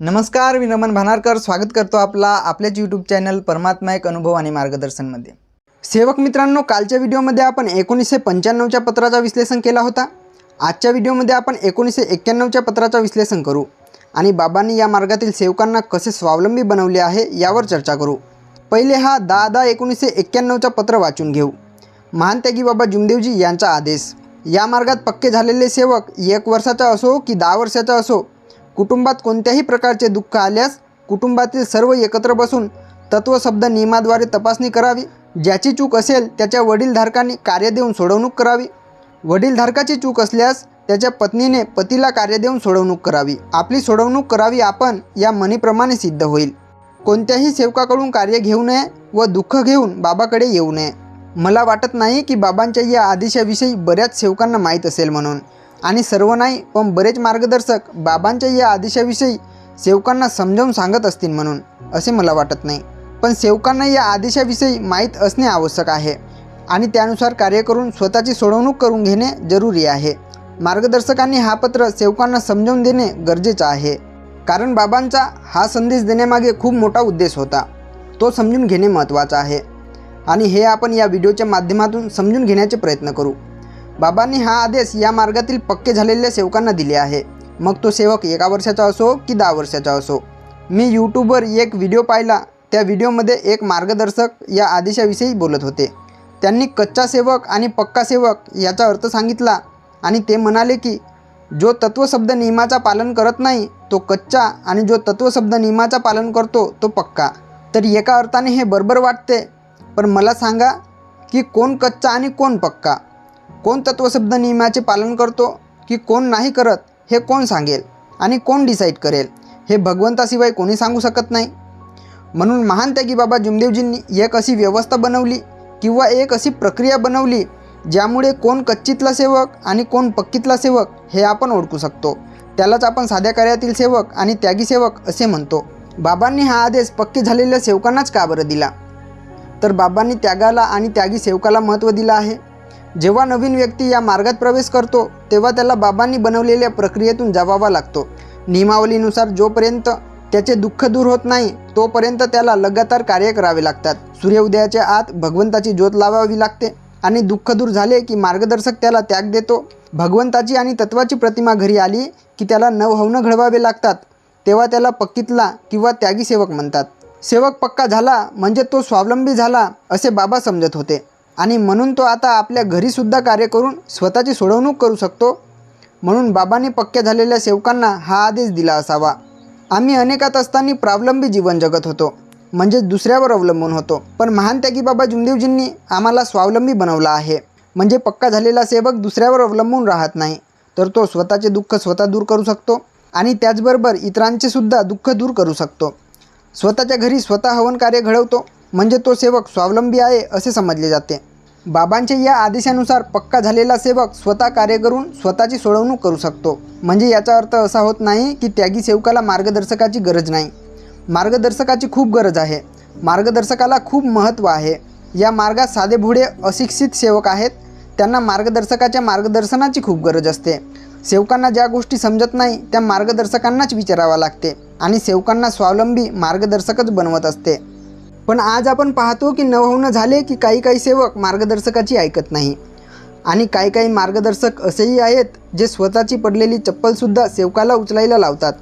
नमस्कार मी रमन भानारकर. स्वागत करतो आपला आपल्याच यूट्यूब चॅनल परमात्मा एक अनुभव आणि मार्गदर्शनमध्ये. सेवक मित्रांनो कालच्या व्हिडिओमध्ये आपण एकोणीसशे पंच्याण्णवच्या पत्राचा विश्लेषण केला होता. आजच्या व्हिडिओमध्ये आपण एकोणीसशे एक्क्याण्णवच्या पत्राचा विश्लेषण करू आणि बाबांनी या मार्गातील सेवकांना कसे स्वावलंबी बनवले आहे यावर चर्चा करू. पहिले हा दहा दहा एकोणीसशे एक्क्याण्णवचा पत्र वाचून घेऊ. महान त्यागी बाबा जुमदेवजी यांचा आदेश. या मार्गात पक्के झालेले सेवक एक वर्षाचा असो की दहा वर्षाचा असो कुटुंबात कोणत्याही प्रकारचे दुःख आल्यास कुटुंबातील सर्व एकत्र बसून तत्वशब्द नियमाद्वारे तपासणी करावी. ज्याची चूक असेल त्याच्या वडीलधारकांनी कार्य देऊन सोडवणूक करावी. वडीलधारकाची चूक असल्यास त्याच्या पत्नीने पतीला कार्य देऊन सोडवणूक करावी. आपली सोडवणूक करावी आपण या मनीप्रमाणे सिद्ध होईल. कोणत्याही सेवकाकडून कार्य घेऊ नये व दुःख घेऊन बाबाकडे येऊ नये. मला वाटत नाही की बाबांच्या या आदेशाविषयी बऱ्याच सेवकांना माहीत असेल म्हणून. आणि सर्व नाही पण बरेच मार्गदर्शक बाबांच्या या आदेशाविषयी सेवकांना समजावून सांगत असतील म्हणून असे मला वाटत नाही. पण सेवकांना या आदेशाविषयी माहीत असणे आवश्यक आहे आणि त्यानुसार कार्य करून स्वतःची सोडवणूक करून घेणे जरुरी आहे. मार्गदर्शकांनी हा पत्र सेवकांना समजावून देणे गरजेचं आहे. कारण बाबांचा हा संदेश देण्यामागे खूप मोठा उद्देश होता. तो समजून घेणे महत्त्वाचं आहे. आणि हे आपण या व्हिडिओच्या माध्यमातून समजून घेण्याचे प्रयत्न करू. बाबांनी हा आदेश या मार्गातील पक्के झालेल्या सेवकांना दिले आहे. मग तो सेवक एका वर्षाचा असो की दहा वर्षाचा असो. मी यूट्यूबवर एक व्हिडिओ पाहिला. त्या व्हिडिओमध्ये एक मार्गदर्शक या आदेशाविषयी बोलत होते. त्यांनी कच्चा सेवक आणि पक्का सेवक याचा अर्थ सांगितला आणि ते म्हणाले की जो तत्वशब्द नियमाचा पालन करत नाही तो कच्चा आणि जो तत्वशब्द नियमाचा पालन करतो तो पक्का. तर एका अर्थाने हे बरोबर वाटते. पण मला सांगा की कोण कच्चा आणि कोण पक्का? कोण तत्वशब्द नियमाचे पालन करतो की कोण नाही करत हे कोण सांगेल आणि कोण डिसाईड करेल हे भगवंताशिवाय कोणी सांगू शकत नाही. म्हणून महान त्यागी बाबा जुमदेवजींनी एक अशी व्यवस्था बनवली किंवा एक अशी प्रक्रिया बनवली ज्यामुळे कोण कच्चीतला सेवक आणि कोण पक्कीतला सेवक हे आपण ओळखू शकतो. त्यालाच आपण साध्या कार्यातील सेवक आणि त्यागी सेवक असे म्हणतो. बाबांनी हा आदेश पक्के झालेल्या सेवकांनाच का बरं दिला? तर बाबांनी त्यागाला आणि त्यागी सेवकाला महत्त्व दिलं आहे. जेव्हा नवीन व्यक्ती या मार्गात प्रवेश करतो तेव्हा त्याला बाबांनी बनवलेल्या प्रक्रियेतून जावावा लागतो. नियमावलीनुसार जोपर्यंत त्याचे दुःख दूर होत नाही तोपर्यंत त्याला लगातार कार्य करावे लागतात. सूर्योदयाच्या आत भगवंताची ज्योत लावावी लागते आणि दुःख दूर झाले की मार्गदर्शक त्याला त्याग देतो. भगवंताची आणि तत्वाची प्रतिमा घरी आली की त्याला नवहवनं घडवावे लागतात. तेव्हा त्याला पक्कीतला किंवा त्यागी सेवक म्हणतात. सेवक पक्का झाला म्हणजे तो स्वावलंबी झाला असे बाबा समजत होते. आणि म्हणून तो आता आपल्या घरीसुद्धा कार्य करून स्वतःची सोडवणूक करू शकतो. म्हणून बाबांनी पक्क्या झालेल्या सेवकांना हा आदेश दिला असावा. आम्ही अनेकात असताना प्रावलंबी जीवन जगत होतो. म्हणजे दुसऱ्यावर अवलंबून होतो. पण महान त्यागी बाबा जुमदेवजींनी आम्हाला स्वावलंबी बनवला आहे. म्हणजे पक्का झालेला सेवक दुसऱ्यावर अवलंबून राहत नाही. तर तो स्वतःचे दुःख स्वतः दूर करू शकतो आणि त्याचबरोबर इतरांचे सुद्धा दुःख दूर करू शकतो. स्वतःच्या घरी स्वतः हवन कार्य घडवतो. म्हणजे तो सेवक स्वावलंबी आहे असे समजले जाते. बाबांच्या या आदेशानुसार पक्का झालेला सेवक स्वतः कार्य करून स्वतःची सोडवणूक करू शकतो. म्हणजे याचा अर्थ असा होत नाही की त्यागी सेवकाला मार्गदर्शकाची गरज नाही. मार्गदर्शकाची खूप गरज आहे. मार्गदर्शकाला खूप महत्त्व आहे. या मार्गात साधेभोळे अशिक्षित सेवक आहेत. त्यांना मार्गदर्शकाच्या मार्गदर्शनाची खूप गरज असते. सेवकांना ज्या गोष्टी समजत नाही त्या मार्गदर्शकांनाच विचारावा लागते आणि सेवकांना स्वावलंबी मार्गदर्शकच बनवत असते. पण आज आपण पाहतो की नवहवनं झाले की काही काही सेवक मार्गदर्शकाची ऐकत नाही. आणि काही काही मार्गदर्शक असेही आहेत जे स्वतःची पडलेली चप्पलसुद्धा सेवकाला उचलायला लावतात.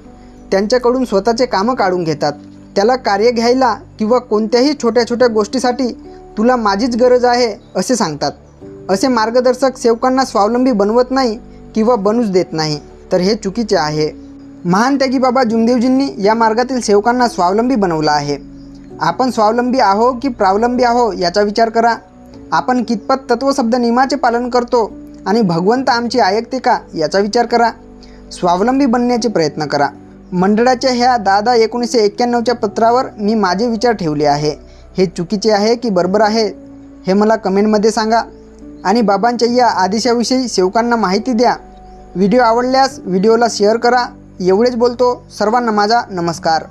त्यांच्याकडून स्वतःचे कामं काढून घेतात. त्याला कार्य घ्यायला किंवा कोणत्याही छोट्या छोट्या गोष्टीसाठी तुला माझीच गरज आहे असे सांगतात. असे मार्गदर्शक सेवकांना स्वावलंबी बनवत नाही किंवा बनूच देत नाही. तर हे चुकीचे आहे. महान त्यागी बाबा जुमदेवजींनी या मार्गातील सेवकांना स्वावलंबी बनवला आहे. आपण स्वावलंबी आहो की प्रावलंबी आहो याचा विचार करा. आपण कितपत तत्वशब्द नियमाचे पालन करतो आणि भगवंत आमची ऐकते का याचा विचार करा. स्वावलंबी बनण्याचे प्रयत्न करा. मंडळाच्या ह्या दादा एकोणीसशे एक्क्याण्णवच्या पत्रावर मी माझे विचार ठेवले आहे. हे चुकीचे आहे की बरोबर आहे? हे मला कमेंटमध्ये सांगा. आणि बाबांच्या या आदेशाविषयी सेवकांना माहिती द्या. व्हिडिओ आवडल्यास व्हिडिओला शेअर करा. एवढेच बोलतो. सर्वांना माझा नमस्कार.